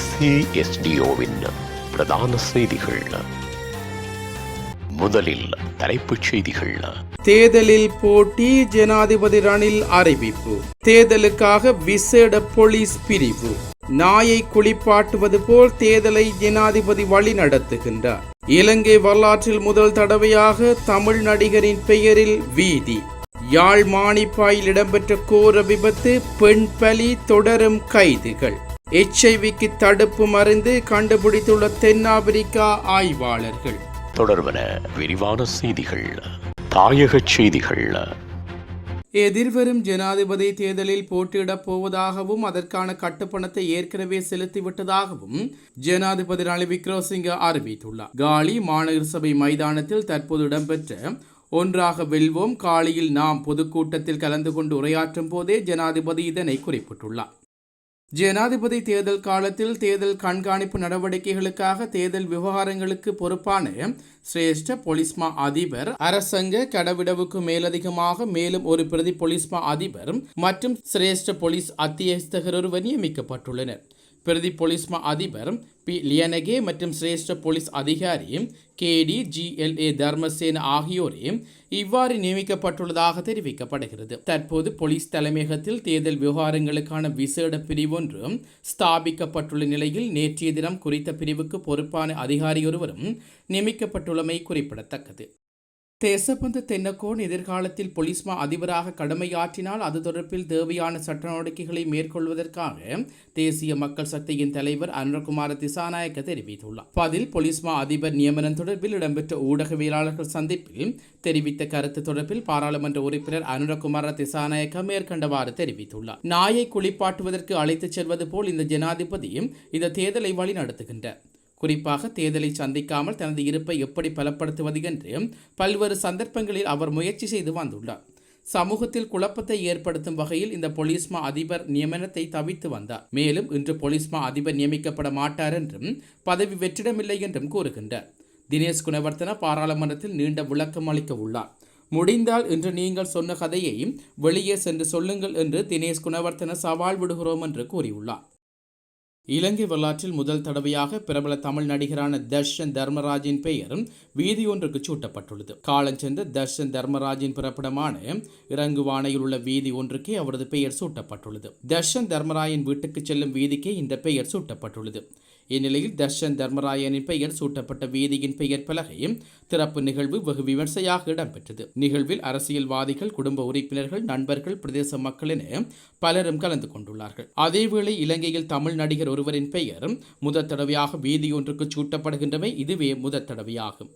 ஏசிஎஸ்டிஓவின் பிரதான செய்திகள். முதலில் தலைப்புச் செய்திகள். தேர்தலில் போட்டி ஜனாதிபதி ரணில் அறிவிப்பு. தேர்தலுக்காக விசேட போலீஸ் பிரிவு. நாயை குளிப்பாட்டுவது போல் தேர்தலை ஜனாதிபதி வழி நடத்துகின்றார் இலங்கை வரலாற்றில் முதல் தடவையாக தமிழ் நடிகரின் பெயரில் வீதி. யாழ் மாணிப்பாயில் இடம்பெற்ற கோர விபத்து பெண் பலி தொடரும் கைதுகள். எச்ஐவிக்கு தடுப்பு மருந்து கண்டுபிடித்துள்ள தென்னாப்பிரிக்கா ஆய்வாளர்கள். தொடர்வன விரிவான செய்திகள் தாயகச் செய்திகள். எதிர்வரும் ஜனாதிபதி தேர்தலில் போட்டியிடப் போவதாகவும் அதற்கான கட்டுப்பணத்தை ஏற்கனவே செலுத்திவிட்டதாகவும் ஜனாதிபதி ரணில் விக்ரமசிங்க அறிவித்துள்ளார். காலி மாநகர சபை மைதானத்தில் தற்போது இடம்பெற்ற ஒன்றாக வெல்வோம். காலியில் நாம் பொதுக்கூட்டத்தில் கலந்து கொண்டு உரையாற்றும் போதே ஜனாதிபதி இதனை குறிப்பிட்டுள்ளார். ஜனாதிபதி தேர்தல் காலத்தில் தேர்தல் கண்காணிப்பு நடவடிக்கைகளுக்காக தேர்தல் விவகாரங்களுக்கு பொறுப்பான சிரேஷ்ட பொலிஸ்மா அதிபர் அரசங்க கடவிடவுக்கு மேலதிகமாக மேலும் ஒரு பிரதி பொலிஸ்மா அதிபர் மற்றும் சிரேஷ்ட போலீஸ் அத்தியஸ்தகர் ஒருவர் நியமிக்கப்பட்டுள்ளனர். பிரதி போலீஸ்மா அதிபர் பி லியனகே மற்றும் சிரேஷ்ட போலீஸ் அதிகாரி கேடி ஜிஎல்ஏ தர்மசேன ஆகியோரே இவ்வாறு நியமிக்கப்பட்டுள்ளதாக தெரிவிக்கப்படுகிறது. தற்போது போலீஸ் தலைமையகத்தில் தேர்தல் விவகாரங்களுக்கான விசேட பிரிவொன்று ஸ்தாபிக்கப்பட்டுள்ள நிலையில் நேற்றைய தினம் குறித்த பிரிவுக்கு பொறுப்பான அதிகாரியொருவரும் நியமிக்கப்பட்டுள்ளமை குறிப்பிடத்தக்கது. தேசபந்து தென்னக்கோன் எதிர்காலத்தில் பொலிஸ்மா அதிபராக கடமையாற்றினால் அது தொடர்பில் தேவையான சட்ட நடவடிக்கைகளை மேற்கொள்வதற்காக தேசிய மக்கள் சக்தியின் தலைவர் அனுரகுமார திசாநாயக்க தெரிவித்துள்ளார். பதில் பொலிஸ்மா அதிபர் நியமனம் தொடர்பில் இடம்பெற்ற ஊடகவியலாளர்கள் சந்திப்பில் தெரிவித்த கருத்து தொடர்பில் பாராளுமன்ற உறுப்பினர் அனுரகுமார திசாநாயக்க மேற்கண்டவாறு தெரிவித்துள்ளார். நாயை குளிப்பாட்டுவதற்கு அழைத்துச் செல்வது போல் இந்த ஜனாதிபதி இந்த தேர்தலை வழி நடத்துகின்றார் குறிப்பாக தேர்தலை சந்திக்காமல் தனது இருப்பை எப்படி பலப்படுத்துவது என்று பல்வேறு சந்தர்ப்பங்களில் அவர் முயற்சி செய்து வந்துள்ளார். சமூகத்தில் குழப்பத்தை ஏற்படுத்தும் வகையில் இந்த பொலிஸ்மா அதிபர் நியமனத்தை தவித்து வந்தார். மேலும் இன்று பொலிஸ்மா அதிபர் நியமிக்கப்பட மாட்டார் என்றும் பதவி வெற்றிடமில்லை என்றும் கூறுகின்றார். தினேஷ் குணவர்த்தன பாராளுமன்றத்தில் நீண்ட விளக்கம் அளிக்க உள்ளார். முடிந்தால் இன்று நீங்கள் சொன்ன கதையை வெளியே சென்று சொல்லுங்கள் என்று தினேஷ் குணவர்த்தன சவால் விடுகிறோம் என்று கூறியுள்ளார். இலங்கை வரலாற்றில் முதல் தடவையாக பிரபல தமிழ் நடிகரான தர்ஷன் தர்மராஜின் பெயர் வீதி ஒன்றுக்கு சூட்டப்பட்டுள்ளது. காலஞ்சென்ற தர்ஷன் தர்மராஜின் பிறப்பிடமான இறங்குவானையில் உள்ள வீதி ஒன்றுக்கே அவரது பெயர் சூட்டப்பட்டுள்ளது. தர்ஷன் தர்மராயன் வீட்டுக்கு செல்லும் வீதிக்கே இந்த பெயர் சூட்டப்பட்டுள்ளது. இந்நிலையில் தர்ஷன் தர்மராயனின் பெயர் சூட்டப்பட்ட வீதியின் பெயர் பலகையும் திறப்பு நிகழ்வு வெகு விமர்சையாக இடம்பெற்றது. நிகழ்வில் அரசியல்வாதிகள் குடும்ப உறுப்பினர்கள் நண்பர்கள் பிரதேச மக்கள் என பலரும் கலந்து கொண்டுள்ளார்கள். அதேவேளை இலங்கையில் தமிழ் நடிகர் ஒருவரின் பெயர் முதற் தடவையாக வீதி சூட்டப்படுகின்றமை இதுவே முதற் தடவையாகும்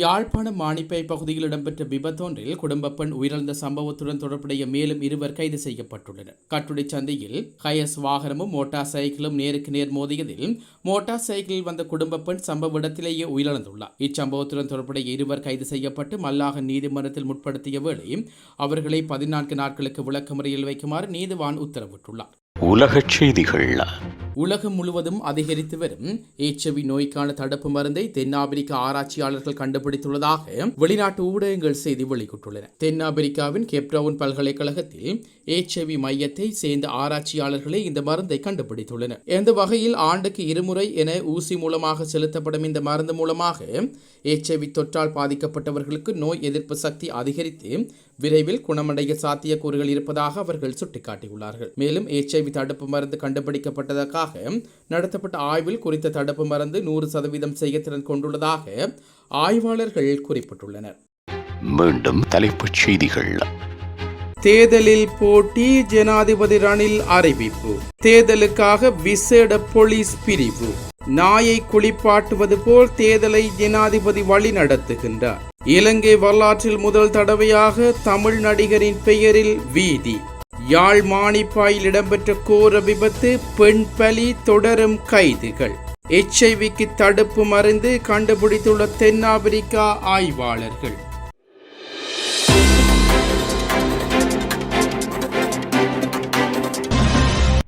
யாழ்ப்பாணம் மாணிப்பை பகுதியில் இடம்பெற்ற விபத்தொன்றில் குடும்ப பெண் உயிரிழந்த சம்பவத்துடன் தொடர்புடைய மேலும் இருவர் கைது செய்யப்பட்டுள்ளனர். கட்டுடை சந்தையில் ஹயஸ் வாகனமும் மோட்டார் சைக்கிளும் நேருக்கு நேர் மோதியதில் மோட்டார் சைக்கிளில் வந்த குடும்ப பெண் சம்பவ இடத்திலேயே உயிரிழந்துள்ளார். இச்சம்பவத்துடன் தொடர்புடைய இருவர் கைது செய்யப்பட்டு மல்லாக நீதிமன்றத்தில் முற்படுத்திய வேளை அவர்களை பதினான்கு நாட்களுக்கு விளக்கமுறையில் வைக்குமாறு நீதிவான் உத்தரவிட்டுள்ளார். உலகச் செய்திகள் உலகம் முழுவதும் அதிகரித்து வரும் ஏச்சவி நோய்க்கான தடுப்பு மருந்தை தென்னாப்பிரிக்க ஆராய்ச்சியாளர்கள் கண்டுபிடித்துள்ளதாக வெளிநாட்டு ஊடகங்கள் செய்தி வெளியிட்டுள்ளன. தென்னாப்பிரிக்காவின் கேப்டவுன் பல்கலைக்கழகத்தில் ஏச்சவி மையத்தை சேர்ந்த ஆராய்ச்சியாளர்களே இந்த மருந்தை கண்டுபிடித்துள்ளனர். எந்த வகையில் ஆண்டுக்கு இருமுறை என ஊசி மூலமாக செலுத்தப்படும் இந்த மருந்து மூலமாக ஏச்சவி தொற்றால் பாதிக்கப்பட்டவர்களுக்கு நோய் எதிர்ப்பு சக்தி அதிகரித்து விரைவில் குணமடைய சாத்தியக்கூறுகள் இருப்பதாக அவர்கள் சுட்டிக்காட்டியுள்ளார்கள். மேலும் எச்ஐவி தடுப்பு மருந்து கண்டுபிடிக்கப்பட்டதற்காக நடத்தப்பட்ட ஆய்வில் குறித்த தடுப்பு மருந்து நூறு சதவீதம் செய்யத்திறன் கொண்டுள்ளதாக ஆய்வாளர்கள் குறிப்பிட்டுள்ளனர். மீண்டும் தலைப்புச் செய்திகள். தேர்தலில் போட்டி ஜனாதிபதி ரணில் அறிவிப்பு. தேர்தலுக்காக விசேட போலீஸ் பிரிவு. நாயை குளிப்பாட்டுவது போல் தேர்தலை ஜனாதிபதி வழி நடத்துகின்றார் இலங்கை வரலாற்றில் முதல் தடவையாக தமிழ் நடிகரின் பெயரில் வீதி. யாழ் மாணிப்பாயில் இடம்பெற்ற கோர விபத்து பெண் பலி தொடரும் கைதுகள். எச்ஐவிக்கு தடுப்பு மருந்து கண்டுபிடித்துள்ள தென்னாப்பிரிக்கா ஆய்வாளர்கள்.